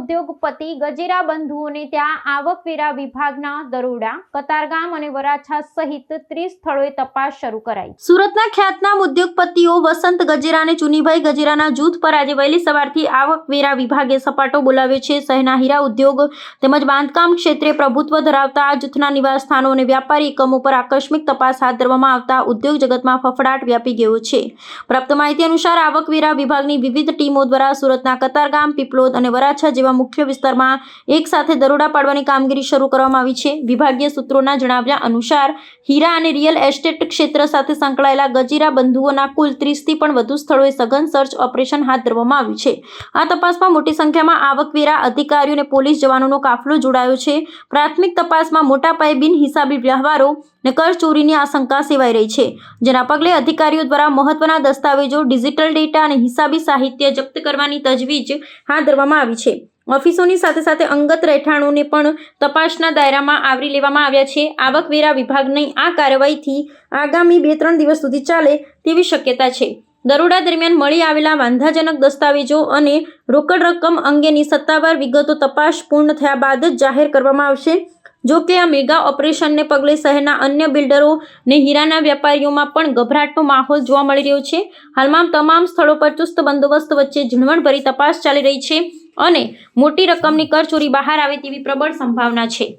ઉદ્યોગપતિ ગજેરા બંધુઓને ત્યાં આવકવેરા વિભાગના દરોડા, કતારગામ અને વરાછા સહિત ત્રીસ સ્થળોએ તપાસ શરૂ કરાઈ. સુરતના ખ્યાતનામ ઉદ્યોગપતિઓ વસંત ગજેરા અને ચુનીભાઈ ગજેરાના જૂથ પર આજે વહેલી સવારથી આવકવેરા વિભાગે સપાટો બોલાવ્યો છે. શહેરના હીરા ઉદ્યોગ તેમજ બાંધકામ ક્ષેત્રે પ્રભુત્વ ધરાવતા આ જૂથના નિવાસ સ્થાનો અને વ્યાપારી એકમો પર આકસ્મિક તપાસ હાથ ધરવામાં આવતા ઉદ્યોગ જગતમાં ફફડાટ વ્યાપી ગયો છે. પ્રાપ્ત માહિતી અનુસાર આવકવેરા વિભાગની વિવિધ ટીમો દ્વારા સુરતના કતારગામ, પીપલોદ અને વરાછા જેવા મુખ્ય વિસ્તારમાં એક સાથે દરોડા પાડવાની કામગીરી શરૂ કરવામાં આવી છે. વિભાગીય સૂત્રોના જણાવ્યા અનુસાર, હીરા અને રિયલ એસ્ટેટ ક્ષેત્ર સાથે સંકળાયેલા ગજીરા બંધુઓના કુલ ત્રીસથી પણ વધુ સ્થળોએ સઘન સર્ચ ઓપરેશન હાથ ધરવામાં આવ્યું છે. આ તપાસમાં મોટી સંખ્યામાં આવકવેરા અધિકારીઓ અને પોલીસ જવાનોનો કાફલો જોડાયો છે. પ્રાથમિક તપાસમાં મોટા પાયે બિનહિસાબી વ્યવહારો ને કર ચોરીની આશંકા સેવાઈ રહી છે. જેના પગલે અધિકારીઓ દ્વારા મહત્વના દસ્તાવેજો, ડિજિટલ ડેટા અને હિસાબી સાહિત્ય જપ્ત કરવાની તજવીજ હાથ ધરવામાં આવી છે. ઓફિસોની સાથે સાથે અંગત રહેઠાણોને પણ તપાસના દાયરામાં આવરી લેવામાં આવ્યા છે. આવકવેરા વિભાગની આ કાર્યવાહીથી આગામી બે ત્રણ દિવસ સુધી ચાલે તેવી શક્યતા છે. દરોડા દરમિયાન મળી આવેલા વાંધાજનક દસ્તાવેજો અને રોકડ રકમ અંગેની સત્તાવાર વિગતો તપાસ પૂર્ણ થયા બાદ જ જાહેર કરવામાં આવશે. જો કે આ મેગા ઓપરેશનને પગલે શહેરના અન્ય બિલ્ડરો ને હીરાના વેપારીઓમાં પણ ગભરાટનો માહોલ જોવા મળી રહ્યો છે. હાલમાં તમામ સ્થળો પર ચુસ્ત બંદોબસ્ત વચ્ચે ઝીણવટભરી તપાસ ચાલી રહી છે. અને મોટી રકમની કરચોરી બહાર આવે તેવી પ્રબળ સંભાવના છે.